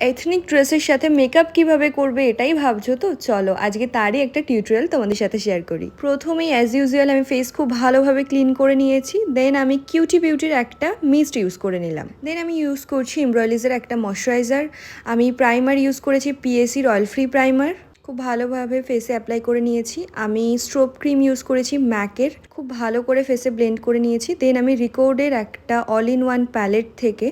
Ethnic ড্রেসের সাথে makeup কীভাবে করবে এটাই ভাবছ তো? চলো, আজকে তারই একটা টিউটোরিয়াল তোমাদের সাথে শেয়ার করি। প্রথমেই অ্যাজ ইউজুয়াল আমি ফেস খুব ভালোভাবে ক্লিন করে নিয়েছি। দেন আমি কিউটি বিউটির একটা মিস্ট ইউজ করে নিলাম। দেন আমি ইউজ করছি ইমব্রয়লিজের একটা ময়শ্চারাইজার আমি প্রাইমার ইউজ করেছি পিএসির রয়্যাল ফ্রি প্রাইমার খুব ভালোভাবে ফেসে অ্যাপ্লাই করে নিয়েছি। আমি স্ট্রোব ক্রিম ইউজ করেছি ম্যাকের। খুব ভালো করে ফেসে ব্লেন্ড করে নিয়েছি। দেন আমি রিকোর্ডের একটা অল ইন ওয়ান প্যালেট থেকে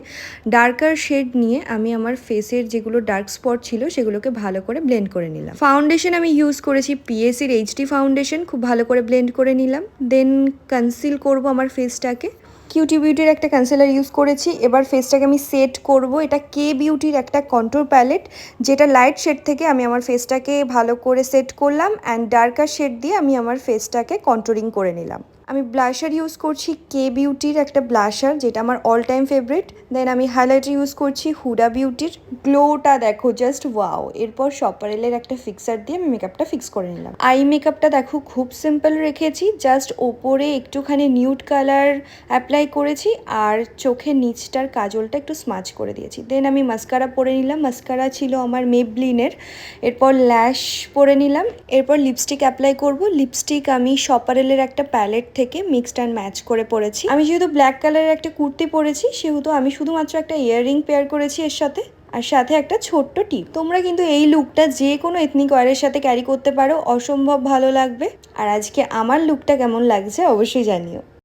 ডার্কার শেড নিয়ে আমি আমার ফেসের যেগুলো ডার্ক স্পট ছিল, সেগুলোকে ভালো করে ব্লেন্ড করে নিলাম। ফাউন্ডেশন আমি ইউজ করেছি পিএসির এইচডি ফাউন্ডেশন খুব ভালো করে ব্লেন্ড করে নিলাম। দেন কনসিল করব আমার ফেসটাকে কিউটি বিউটির একটা কনসিলার ইউজ করেছি। এবার ফেসটাকে আমি সেট করব। এটা কে বিউটির একটা কন্ট্রোল প্যালেট যেটা লাইট শেড থেকে আমি আমার ফেসটাকে ভালো করে সেট করলাম অ্যান্ড ডার্কার শেড দিয়ে আমি আমার ফেসটাকে কন্ট্রোলিং করে নিলাম। আমি ব্লাশার ইউজ করছি কে বিউটির একটা ব্লাশার যেটা আমার অল টাইম ফেভারিট দেন আমি হাইলাইটার ইউজ করছি হুডা বিউটির গ্লোটা দেখো জাস্ট ওয়াও এরপর সপারেলের একটা ফিক্সার দিয়ে আমি মেকআপটা ফিক্স করে নিলাম। আই মেকআপটা দেখো, খুব সিম্পল রেখেছি। জাস্ট ওপরে একটুখানি নিউড কালার অ্যাপ্লাই করেছি আর চোখের নিচটার কাজলটা একটু স্মাচ করে দিয়েছি। দেন আমি মাস্কারা পরে নিলাম। মাস্কারা ছিল আমার মেবলিনের এরপর ল্যাশ পরে নিলাম। এরপর লিপস্টিক অ্যাপ্লাই করব। লিপস্টিক আমি সপারেলের একটা প্যালেট থেকে মিক্সড অ্যান্ড ম্যাচ করে পরেছি। আমি যেহেতু ব্ল্যাক কালারের একটা কুর্তি পরেছি, সেহেতু আমি শুধুমাত্র একটা ইয়াররিং পেয়ার করেছি এর সাথে। আর সাথে একটা ছোট্ট টিপ। তোমরা কিন্তু এই লুকটা যে কোনো এথনিক ওয়ারের সাথে ক্যারি করতে পারো। অসম্ভব ভালো লাগবে। আর আজকে আমার লুকটা কেমন লাগছে অবশ্যই জানিও।